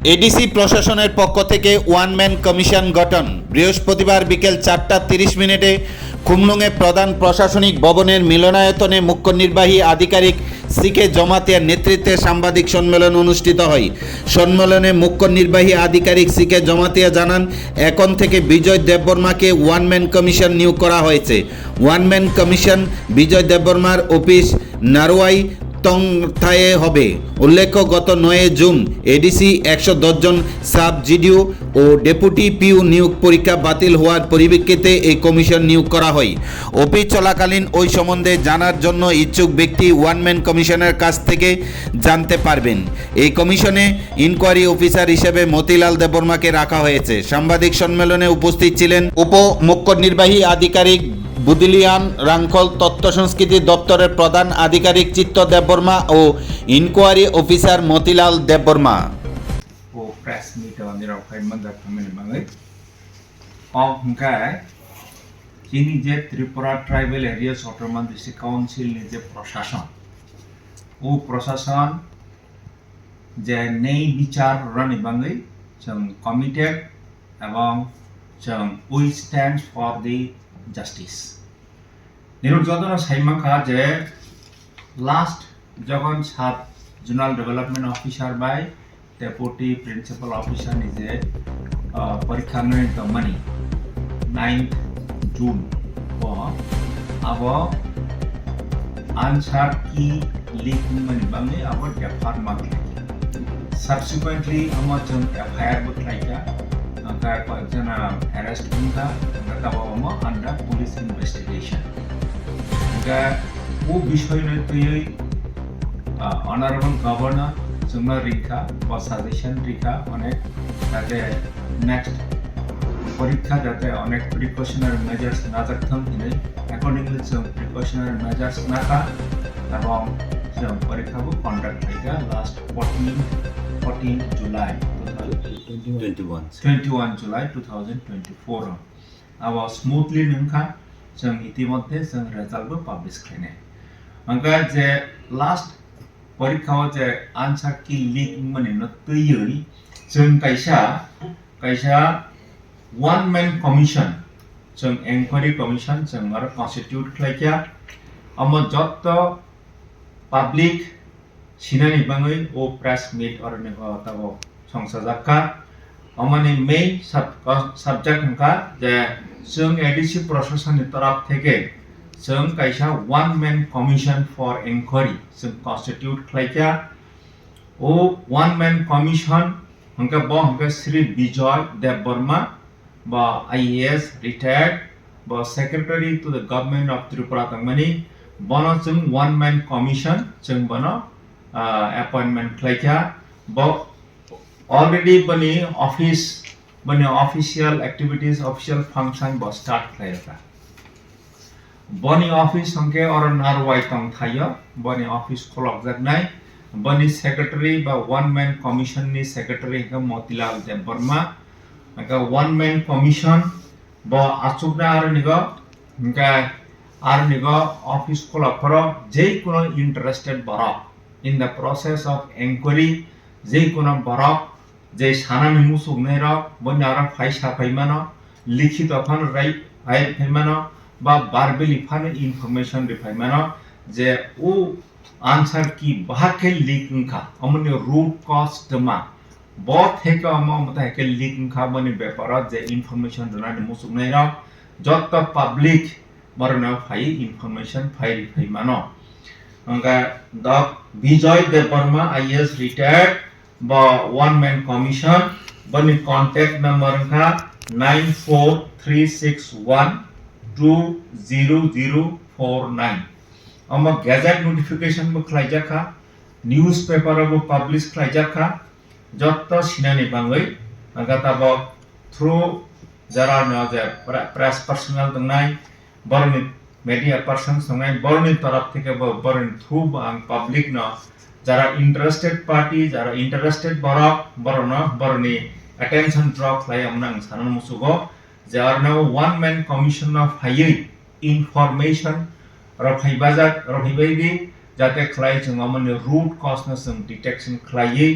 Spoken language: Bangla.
এডিসি প্রশাসনের পক্ষ থেকে ওয়ান ম্যান কমিশন গঠন। বৃহস্পতিবার বিকেল চারটা তিরিশ মিনিটে খুমলুঙে প্রধান প্রশাসনিক ভবনের মিলনায়তনে মুখ্য নির্বাহী আধিকারিক সিকে জমাতিয়ার নেতৃত্বে সাংবাদিক সম্মেলন অনুষ্ঠিত হয়। সম্মেলনে মুখ্য নির্বাহী আধিকারিক সিকে জমাতিয়া জানান, এখন থেকে বিজয় দেববর্মাকে ওয়ান ম্যান কমিশন নিয়োগ করা হয়েছে। ওয়ান ম্যান কমিশন বিজয় দেববর্মার অফিস নারোয়াই তংথায়ে হবে। উল্লেখ্য গত নয় জুন এডিসি একশো জন সাব জিডিও ও ডেপুটি পিউ নিয়োগ পরীক্ষা বাতিল হওয়ার পরিপ্রেক্ষিতে এই কমিশন নিয়োগ করা হয়। অফিস চলাকালীন ওই সম্বন্ধে জানার জন্য ইচ্ছুক ব্যক্তি ওয়ান ম্যান কমিশনের কাছ থেকে জানতে পারবেন। এই কমিশনে ইনকোয়ারি অফিসার হিসেবে মতিলাল দেববর্মাকে রাখা হয়েছে। সাংবাদিক সম্মেলনে উপস্থিত ছিলেন উপ মুখ্য নির্বাহী আধিকারিক বুদিলিয়ান রাংখল তথ্য সংস্কৃতি দপ্তরের প্রধান আধিকারিক চিত্ত দেববর্মা ও inquiry officer Motilal Debbarma. o hungka Tripura tribal area autonomous district council যে প্রশাসন ও প্রশাসন যে নেই বিচার রানি বাঙ্গাই जों কমিটেড এবং जों we stand for the justice নিরুদ্যোধন সাইমাখা যে লাস্ট যখন সাত zonal development officer by deputy principal officer নিজে পরীক্ষা নিয়ে দমানি নাইন্থ জুন আব आंसार की लीक मनि बांगे अब एफआर मांगे subsequently हम जों एफआईआर बखलाइका का जना अरेस्ट हुनका का हम अंडर पुलिस इन्वेस्टिगेशन का वो বিষয় নিয়ে তুই অনারেবল গভর্নর जोंनो রিখা বা সাজেশন রিখা অনেক যাতে নেক্সট পরীক্ষা যাতে অনেক প্রিকশনারি মেজার্স না থাকতাম হিনে অ্যাকর্ডিংলি जों প্রিকশনারি মেজার্স নাকা এবং जों পরীক্ষাবো কন্ডাক্ট হইগা লাস্ট 14 14 জুলাই 21 जुलाई 2024 अब स्मुथली नोंखा जों इतिमध्ये जों रेजाल्टबो पाब्लिश खालायनाय ओंखा जे लास्ट परीक्षाव जे आनसार की लिक माने न तैयै जों कायसा कायसा वन मैन कमिशन जों एंक्वायरि कमिशन जों आरो कन्स्टिट्यूट खालायखा अम जत्त पाब्लिक सिनानि बाङै ओ प्रेस मिट आरो नेगो तागो संसाजाखा अमानि मेन साबजेक्ट हंखा जे जों एडिसि प्रशासननि तरफ থেকে जों कायसा one man commission for enquiry जों कन्स्टिट्यूट खालायखा ओ वन मैन कमिशन हंखा ब हंखा श्री विजय देव वर्मा बा आईएएस रिटायर्ड बा secretary to the government of Tripura तंगमानि बनो जों वन मैन कमिशन जों बनो अपॉइंटमेंट खालायखा ब अलरेडी पनि अफिस पनि अफिसियल एक्टिभिटिज अफिसियल फ़ंक्शन ब स्टार्ट थ्लायता बनी अफिस संगे अर नार वाइतम थायो बनी अफिस खलक जागनाय बनी सेक्रेटरी बा वन मैन कमीशन नि सेक्रेटरी का मोतीलाल देव वर्मा। का वन मैन कमीशन ब आचुगना आरो निग। इनका आरो निगो ऑफ़िस खलक फरो जे कुनो इंटरेस्टेड भर in the process of enquiry जे कुनो बरा যে সানামি মুসুক নেরক বন্য আর ফাইসা ফাইমানো, লিখিত ফান রাইট ফাইল ফাইমানো, বা বারবেলি ফান ইনফরমেশন রে ফাইমানো, যে ও আনসার কি বাহাকে উনখা অমনি রুট কস্ট মা। ব থেকে লিক উনখা বনি ব্যাপার যে ইনফরমেশন রনানি মুসুক নেরক যত পাবলিক বরনা ফাই ইনফরমেশন ফাইল ফাইমানো। Bijoy Debbarma IAS retired. বা ওয়ান ম্যান কমিশন বনি কন্ট্যাক্ট নাম্বার খা nine four three six one two zero zero four nine আমার গ্যাজেট নোটিফিকেশন বো খাইজাখা নিউজ পেপার বো পাবলিশ খাইজাখা যত সিনানি বাঙ্গই গাতাব থ্রু যারা যে প্রেস পার্সোনাল দংনাই বরনি মিডিয়া পার্সন সঙ্গে বরনি তরফ থেকে বরনি থ্রু পাবলিক ন যারা ইন্টারেস্টেড পার্টি যারা ইন্টারেস্টেড বরক বরন বরনি attention draw খাই আমরা সানন মুসুগো যার নাও one man commission of হাইয়ে information রফাইবাজাত রফাইবাইদি যাতে খাই जों माने रुट कज न जों डिटेक्शन खालायै